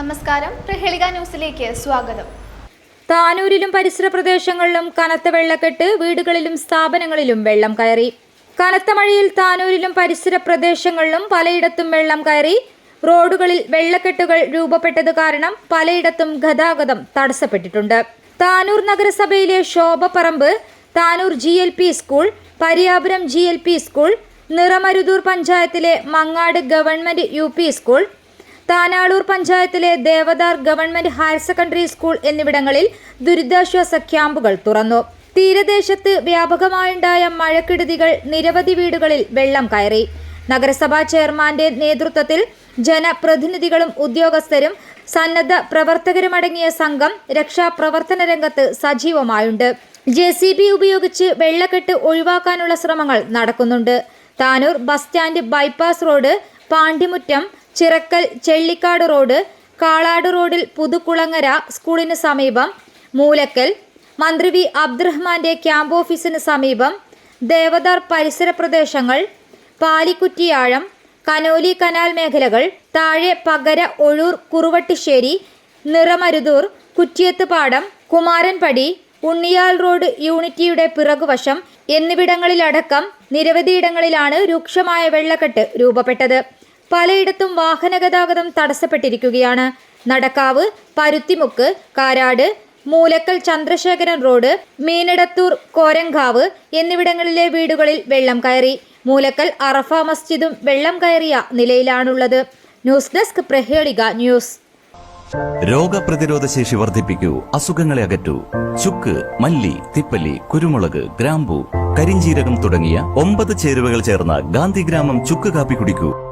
നമസ്കാരം. പ്രഹേളിക ന്യൂസിലേക്ക് സ്വാഗതം. താനൂരിലും പരിസര പ്രദേശങ്ങളിലും കനത്ത വെള്ളക്കെട്ട് വീടുകളിലും സ്ഥാപനങ്ങളിലും വെള്ളം കയറി. കനത്ത മഴയിൽ താനൂരിലും പരിസര പ്രദേശങ്ങളിലും പലയിടത്തും വെള്ളം കയറി. റോഡുകളിൽ വെള്ളക്കെട്ടുകൾ രൂപപ്പെട്ടത് കാരണം പലയിടത്തും ഗതാഗതം തടസ്സപ്പെട്ടിട്ടുണ്ട്. താനൂർ നഗരസഭയിലെ Shobhapparamba Tanur G L P school Pariyapuram G L P school Niramaruthur പഞ്ചായത്തിലെ Mangad government U P school Tanalur പഞ്ചായത്തിലെ Devadar government higher secondary school എന്നിവിടങ്ങളിൽ ദുരിതാശ്വാസ ക്യാമ്പുകൾ തുറന്നു. തീരദേശത്ത് വ്യാപകമായുണ്ടായ മഴക്കെടുതികൾ നിരവധി വീടുകളിൽ വെള്ളം കയറി. നഗരസഭാ ചെയർമാന്റെ നേതൃത്വത്തിൽ ജനപ്രതിനിധികളും ഉദ്യോഗസ്ഥരും സന്നദ്ധ പ്രവർത്തകരുമടങ്ങിയ സംഘം രക്ഷാപ്രവർത്തന രംഗത്ത് സജീവമായുണ്ട്. ജെ സി ബി ഉപയോഗിച്ച് വെള്ളക്കെട്ട് ഒഴിവാക്കാനുള്ള ശ്രമങ്ങൾ നടക്കുന്നുണ്ട്. Tanur bus stand bypass road Pandimuttam Chirakkal Chellikkad road Kalad റോഡിൽ പുതുക്കുളങ്ങര സ്കൂളിന് സമീപം മൂലക്കൽ മന്ത്രി വി അബ്ദുറഹ്മാന്റെ ക്യാമ്പ് ഓഫീസിന് സമീപം ദേവദാർ പരിസര പ്രദേശങ്ങൾ പാലിക്കുറ്റിയാഴം കനോലി കനാൽ മേഖലകൾ താഴെ പകര ഒഴൂർ കുറുവട്ടിശ്ശേരി നിറമരുതൂർ കുറ്റിയത്ത് പാടം കുമാരൻപടി ഉണ്ണിയാൽ റോഡ് യൂണിറ്റിയുടെ പിറകുവശം എന്നിവിടങ്ങളിലടക്കം നിരവധിയിടങ്ങളിലാണ് രൂക്ഷമായ വെള്ളക്കെട്ട് രൂപപ്പെട്ടത്. പലയിടത്തും വാഹന ഗതാഗതം തടസ്സപ്പെട്ടിരിക്കുകയാണ്. നടക്കാവ് പരുത്തിമുക്ക് കാരാട് മൂലക്കൽ ചന്ദ്രശേഖരൻ റോഡ് മീനടത്തൂർ കോരങ്കാവ് എന്നിവിടങ്ങളിലെ വീടുകളിൽ വെള്ളം കയറി. മൂലക്കൽ അറഫ മസ്ജിദും വെള്ളം കയറിയ നിലയിലാണുള്ളത്. News desk Prahelika news. രോഗപ്രതിരോധ ശേഷി വർദ്ധിപ്പിക്കൂ അസുഖങ്ങളെ അകറ്റൂ. ചുക്ക് മല്ലി തിപ്പല്ലി കുരുമുളക് ഗ്രാമ്പു കരിഞ്ചീരകം തുടങ്ങിയ ഒമ്പത് ചേരുവകൾ ചേർന്ന ഗാന്ധിഗ്രാമം ചുക്ക് കാപ്പി കുടിക്കൂ.